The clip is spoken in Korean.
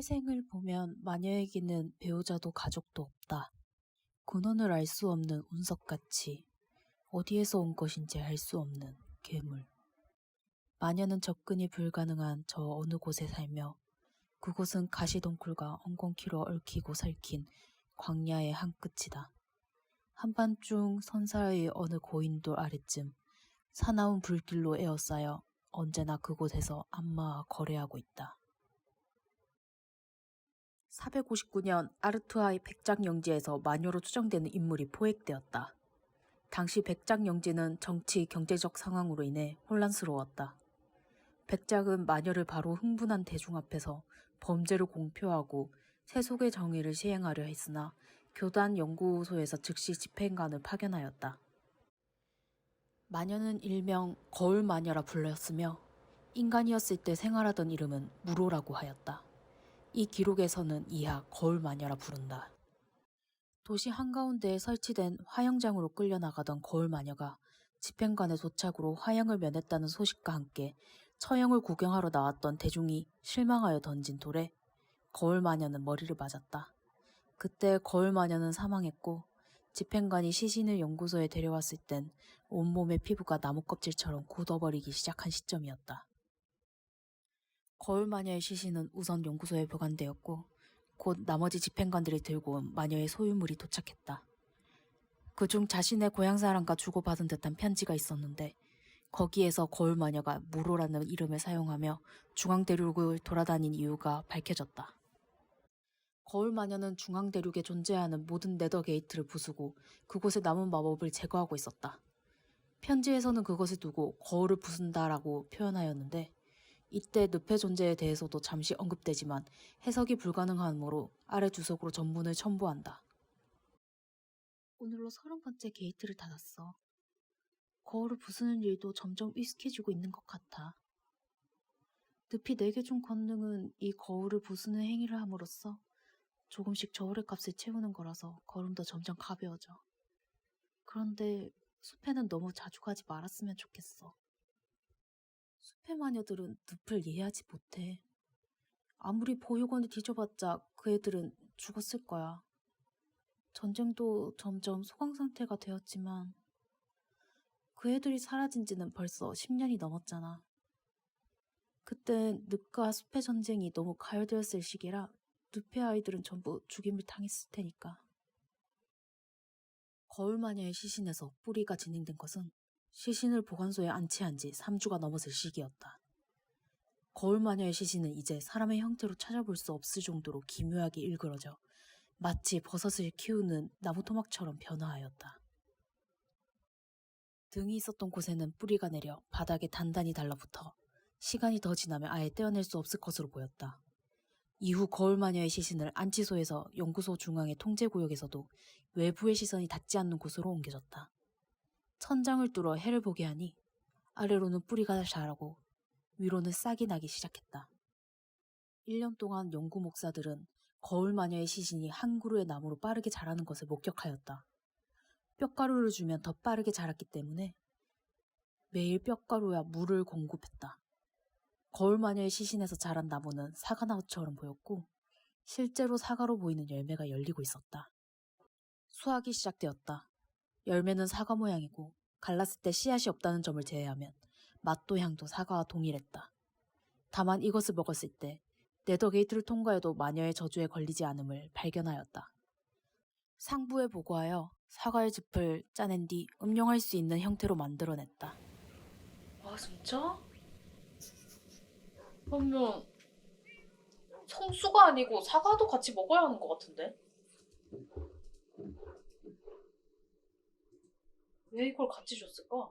태생을 보면 마녀에게는 배우자도 가족도 없다. 근원을 알 수 없는 운석같이 어디에서 온 것인지 알 수 없는 괴물. 마녀는 접근이 불가능한 저 어느 곳에 살며 그곳은 가시덩굴과 엉겅퀴로 얽히고 설킨 광야의 한 끝이다. 한밤중 선사의 어느 고인돌 아래쯤 사나운 불길로 에워싸여 언제나 그곳에서 안마와 거래하고 있다. 459년 아르투아의 백작영지에서 마녀로 추정되는 인물이 포획되었다. 당시 백작영지는 정치, 경제적 상황으로 인해 혼란스러웠다. 백작은 마녀를 바로 흥분한 대중 앞에서 범죄를 공표하고 세속의 정의를 시행하려 했으나 교단 연구소에서 즉시 집행관을 파견하였다. 마녀는 일명 거울 마녀라 불렸으며 인간이었을 때 생활하던 이름은 무로라고 하였다. 이 기록에서는 이하 거울 마녀라 부른다. 도시 한가운데에 설치된 화영장으로 끌려나가던 거울 마녀가 집행관의 도착으로 화영을 면했다는 소식과 함께 처형을 구경하러 나왔던 대중이 실망하여 던진 돌에 거울 마녀는 머리를 맞았다. 그때 거울 마녀는 사망했고 집행관이 시신을 연구소에 데려왔을 땐 온몸의 피부가 나무 껍질처럼 굳어버리기 시작한 시점이었다. 거울 마녀의 시신은 우선 연구소에 보관되었고 곧 나머지 집행관들이 들고 온 마녀의 소유물이 도착했다. 그중 자신의 고향 사람과 주고받은 듯한 편지가 있었는데 거기에서 거울 마녀가 무로라는 이름을 사용하며 중앙 대륙을 돌아다닌 이유가 밝혀졌다. 거울 마녀는 중앙 대륙에 존재하는 모든 네더 게이트를 부수고 그곳에 남은 마법을 제거하고 있었다. 편지에서는 그것을 두고 거울을 부순다라고 표현하였는데 이때 늪의 존재에 대해서도 잠시 언급되지만 해석이 불가능하므로 아래 주석으로 전문을 첨부한다. 오늘로 서른 번째 게이트를 닫았어. 거울을 부수는 일도 점점 익숙해지고 있는 것 같아. 늪이 네개 중 권능은 이 거울을 부수는 행위를 함으로써 조금씩 저울의 값을 채우는 거라서 걸음도 점점 가벼워져. 그런데 숲에는 너무 자주 가지 말았으면 좋겠어. 숲의 마녀들은 늪을 이해하지 못해. 아무리 보육원을 뒤져봤자 그 애들은 죽었을 거야. 전쟁도 점점 소강 상태가 되었지만 그 애들이 사라진 지는 벌써 10년이 넘었잖아. 그땐 늪과 숲의 전쟁이 너무 가열되었을 시기라 늪의 아이들은 전부 죽임을 당했을 테니까. 거울 마녀의 시신에서 뿌리가 진행된 것은 시신을 보관소에 안치한 지 3주가 넘었을 시기였다. 거울 마녀의 시신은 이제 사람의 형태로 찾아볼 수 없을 정도로 기묘하게 일그러져 마치 버섯을 키우는 나무 토막처럼 변화하였다. 등이 있었던 곳에는 뿌리가 내려 바닥에 단단히 달라붙어 시간이 더 지나면 아예 떼어낼 수 없을 것으로 보였다. 이후 거울 마녀의 시신을 안치소에서 연구소 중앙의 통제구역에서도 외부의 시선이 닿지 않는 곳으로 옮겨졌다. 천장을 뚫어 해를 보게 하니 아래로는 뿌리가 자라고 위로는 싹이 나기 시작했다. 1년 동안 연구 목사들은 거울 마녀의 시신이 한 그루의 나무로 빠르게 자라는 것을 목격하였다. 뼈가루를 주면 더 빠르게 자랐기 때문에 매일 뼈가루와 물을 공급했다. 거울 마녀의 시신에서 자란 나무는 사과나무처럼 보였고 실제로 사과로 보이는 열매가 열리고 있었다. 수확이 시작되었다. 열매는 사과 모양이고 갈랐을 때 씨앗이 없다는 점을 제외하면 맛도 향도 사과와 동일했다. 다만 이것을 먹었을 때 네더 게이트를 통과해도 마녀의 저주에 걸리지 않음을 발견하였다. 상부에 보고하여 사과의 즙을 짜낸 뒤 음용할 수 있는 형태로 만들어냈다. 아 진짜? 그러면 성수가 아니고 사과도 같이 먹어야 하는 것 같은데? 왜 이걸 같이 줬을까?